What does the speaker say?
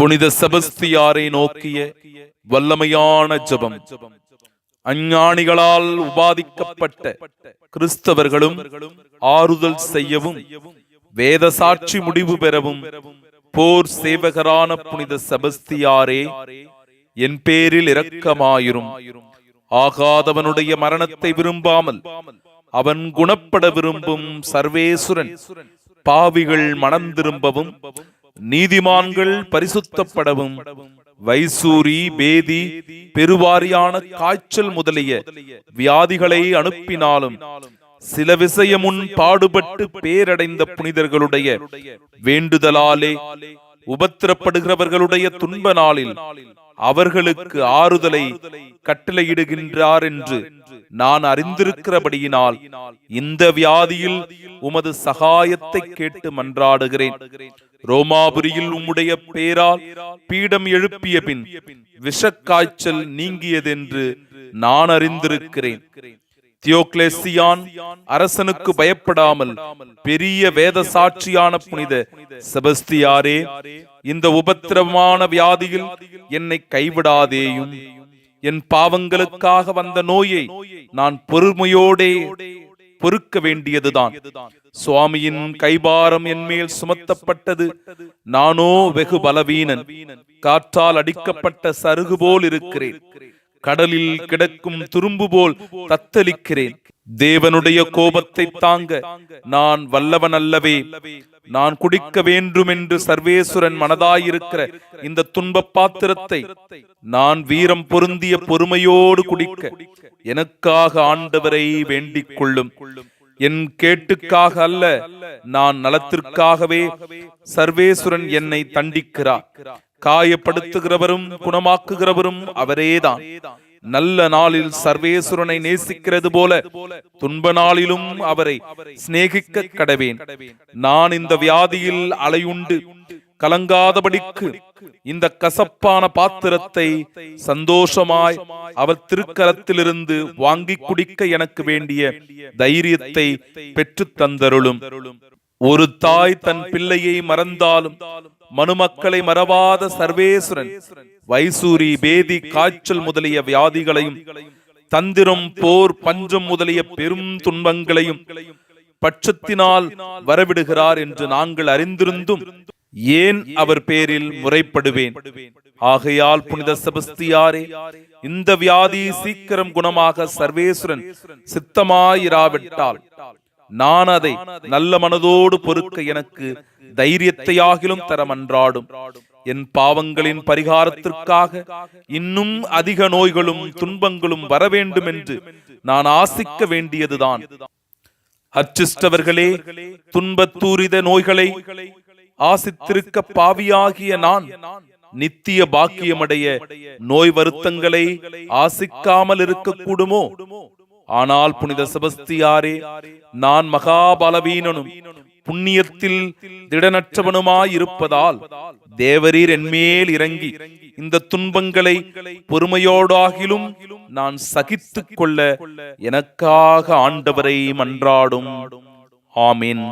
புனித செபஸ்தியாரை நோக்கிய வல்லமையான ஜபம். அஞ்ஞானிகளால் உபாதிக்கப்பட்ட கிறிஸ்தவர்களும் ஆறுதல் செய்யவும் வேத சாட்சி முடிவு பெறவும் போர் சேவகரான புனித செபஸ்தியாரே என் பேரில் இரக்கமாயிரும். ஆகாதவனுடைய மரணத்தை விரும்பாமல் அவன் குணப்பட விரும்பும் சர்வேசுரன் பாவிகள் மனம் திரும்பவும் நீதிமான்கள் பரிசுத்தப்படவும் வைசூரி பேதி பெருவாரியான காய்ச்சல் முதலிய வியாதிகளை அனுப்பினாலும் சில விஷயமுன் பாடுபட்டு பேரடைந்த புனிதர்களுடைய வேண்டுதலாலே உபத்திரப்படுகிறவர்களுடைய துன்ப நாளில் அவர்களுக்கு ஆறுதலை கட்டளையிடுகின்றார் என்று நான் அறிந்திருக்கிறபடியினால் இந்த வியாதியில் உமது சகாயத்தை கேட்டு மன்றாடுகிறேன். ரோமாபுரியில் உம்முடைய பேரால் பீடம் எழுப்பிய பின் விஷக்காய்ச்சல் நீங்கியதென்று நான் அறிந்திருக்கிறேன். தியோக்லேசியான் அரசனுக்கு பயப்படாமல் பெரிய வேத சாட்சியான புனித செபஸ்தியாரே இந்த உபத்திரவமான வியாதியில் என்னை கைவிடாதேயும். என் பாவங்களுக்காக வந்த நோயை நான் பொறுமையோடே பொறுக்க வேண்டியதுதான். சுவாமியின் கைபாரம் என் மேல் சுமத்தப்பட்டது. நானோ வெகு பலவீனன். காற்றால் அடிக்கப்பட்ட சருகு போல் இருக்கிறேன். கடலில் கிடக்கும் துரும்பு போல் தத்தளிக்கிறேன். தேவனுடைய கோபத்தை தாங்க நான் வல்லவன் அல்லவே நான் குடிக்க வேண்டும் என்று சர்வேசுரன் மனதாயிருக்கிற இந்த துன்ப பாத்திரத்தை நான் வீரம் பொருந்திய பொறுமையோடு குடிக்க எனக்காக ஆண்டவரை வேண்டிக் கொள்ளும். என் கேட்டுக்காக அல்ல நான் நலத்திற்காகவே சர்வேசுரன் என்னை தண்டிக்கிறார். காயப்படுத்துகிறவரும் குணமாக்குகிறவரும் அவரேதான். நல்ல நாளில் சர்வேஸ்வரனை நேசிக்கிறது போல துன்ப நாளிலும் அவரை சிநேகிக்க கடவேன். நான் இந்த வியாதியில் அலையுண்டு. கலங்காதபடிக்கு இந்த கசப்பான பாத்திரத்தை சந்தோஷமாய் அவர் திருக்கரத்திலிருந்து வாங்கி குடிக்க எனக்கு வேண்டிய தைரியத்தை பெற்று தந்தருளும். ஒரு தாய் தன் பிள்ளையை மறந்தாலும் மனுமக்களை மறவாத சர்வேசுரன் வைசூரி பேதி காய்ச்சல் முதலிய வியாதிகளையும் தந்திரம் போர் பஞ்சம் முதலிய பெரும் துன்பங்களையும் பட்சத்தினால் வரவிடுகிறார் என்று நாங்கள் அறிந்திருந்தும் ஏன் அவர் பேரில் முறைப்படுவேன்? ஆகையால் புனித செபஸ்தியாரே இந்த வியாதி சீக்கிரம் குணமாக சர்வேசுரன் சித்தமாயிராவிட்டால் நான் அதை நல்ல மனதோடு பொறுக்க எனக்கு தைரியத்தையாகிலும் தர மன்றாடும் என் பாவங்களின் பரிகாரத்திற்காக இன்னும் அதிக நோய்களும் துன்பங்களும் வர வேண்டும் என்று நான் ஆசிக்க வேண்டியதுதான். அச்சிஷ்டவர்களே துன்பத்தூரித நோய்களை ஆசித்திருக்க பாவியாகிய நான் நித்திய பாக்கியமடைய நோய் வருத்தங்களை ஆசிக்காமல் இருக்கக்கூடுமோ? ஆனால் புனித செபஸ்தியாரே நான் மகாபலவீனனும் புண்ணியத்தில் திடனற்றவனுமாயிருப்பதால் தேவரீர் என்மேல் இறங்கி இந்த துன்பங்களை பொறுமையோடாகிலும் நான் சகித்து கொள்ள எனக்காக ஆண்டவரை மன்றாடும் ஆமீன்.